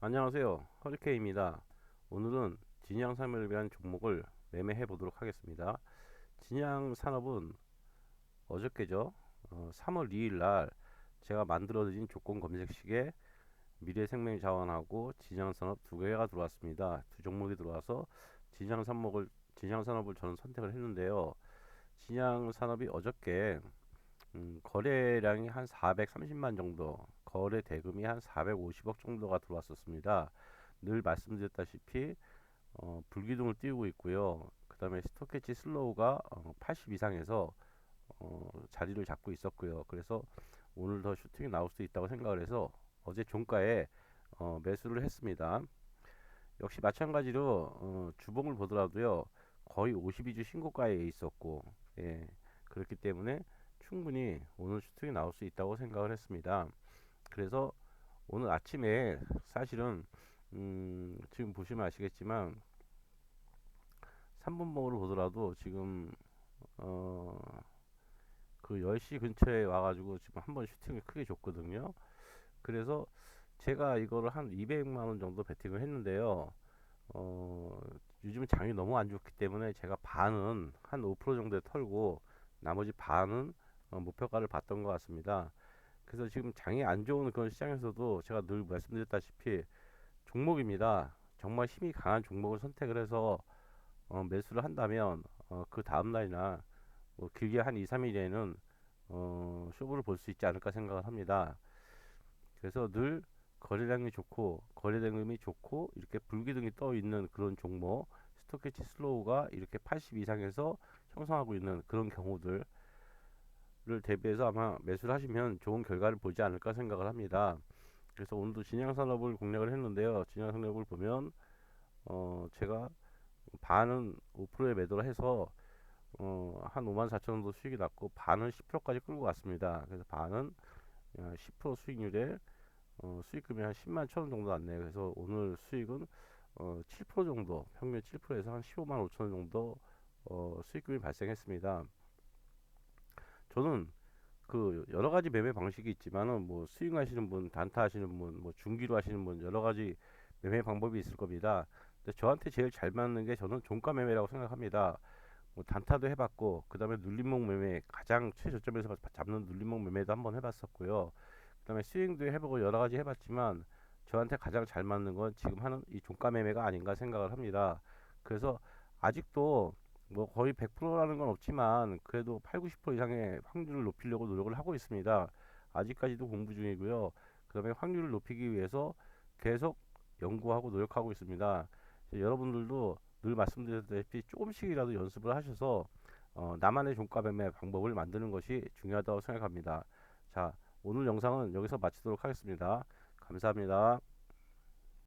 안녕하세요. 허리케인입니다. 오늘은 진양 위한 종목을 매매해 보도록 하겠습니다. 진양 산업은 어저께죠. 어, 3월 2일 날 제가 만들어드린 조건 검색식에 미래생명자원하고 진양산업 두 개가 들어왔습니다. 두 종목이 들어와서 진양산업을 진양산업을 저는 선택을 했는데요. 진양산업이 어저께 음, 거래량이 한 430만 정도, 거래 대금이 한 450억 정도가 들어왔었습니다. 늘 말씀드렸다시피 어, 불기둥을 띄우고 있고요. 그 다음에 스토캐치 슬로우가 어, 80 이상에서 어, 자리를 잡고 있었고요. 그래서 오늘 더 슈팅이 나올 수 있다고 생각을 해서 어제 종가에 어, 매수를 했습니다. 역시 마찬가지로 어, 주봉을 보더라도요. 거의 52주 신고가에 있었고 예, 그렇기 때문에 충분히 오늘 슈팅이 나올 수 있다고 생각을 했습니다. 그래서 오늘 아침에 사실은 음, 지금 보시면 아시겠지만 3분봉으로 보더라도 지금 어, 그 10시 근처에 와가지고 지금 한 번 슈팅을 크게 줬거든요. 그래서 제가 이거를 한 200만 원 정도 베팅을 했는데요. 어, 요즘 장이 너무 안 좋기 때문에 제가 반은 한 5% 정도에 털고 나머지 반은 어, 목표가를 봤던 것 같습니다. 그래서 지금 장이 안 좋은 그런 시장에서도 제가 늘 말씀드렸다시피 종목입니다. 정말 힘이 강한 종목을 선택을 해서 어, 매수를 한다면 어, 그 다음 날이나 뭐 길게 한 2, 3일에는 어, 쇼부를 볼 수 있지 않을까 생각을 합니다. 그래서 늘 거래량이 좋고 거래대금이 좋고 이렇게 불기둥이 떠 있는 그런 종목 스토캐치 슬로우가 이렇게 80 이상에서 형성하고 있는 그런 경우들 를 대비해서 아마 매수를 하시면 좋은 결과를 보지 않을까 생각을 합니다. 그래서 오늘도 진양산업을 공략을 했는데요. 진양산업을 보면 어 제가 반은 5%에 매도를 해서 어한 5만 4천 정도 수익이 났고 반은 10%까지 끌고 갔습니다. 그래서 반은 10% 수익률에 어 수익금이 한 10만 천 원 정도 났네요. 그래서 오늘 수익은 어7% 정도 평균 7%에서 한 15만 5천 원 정도 어 수익금이 발생했습니다. 저는 그 여러 가지 매매 방식이 있지만은 뭐 스윙 하시는 분, 단타 하시는 분, 뭐 중기로 하시는 분 여러 가지 매매 방법이 있을 겁니다. 근데 저한테 제일 잘 맞는 게 저는 종가 매매라고 생각합니다. 뭐 단타도 해봤고 그다음에 눌림목 매매 가장 최저점에서 잡는 눌림목 매매도 한번 해봤었고요. 그다음에 스윙도 해보고 여러 가지 해봤지만 저한테 가장 잘 맞는 건 지금 하는 이 종가 매매가 아닌가 생각을 합니다. 그래서 아직도 뭐 거의 100%라는 건 없지만 그래도 8, 90% 이상의 확률을 높이려고 노력을 하고 있습니다. 아직까지도 공부 중이고요. 그다음에 확률을 높이기 위해서 계속 연구하고 노력하고 있습니다. 여러분들도 늘 말씀드렸다시피 조금씩이라도 연습을 하셔서 어, 나만의 종가 매매 방법을 만드는 것이 중요하다고 생각합니다. 자, 오늘 영상은 여기서 마치도록 하겠습니다. 감사합니다.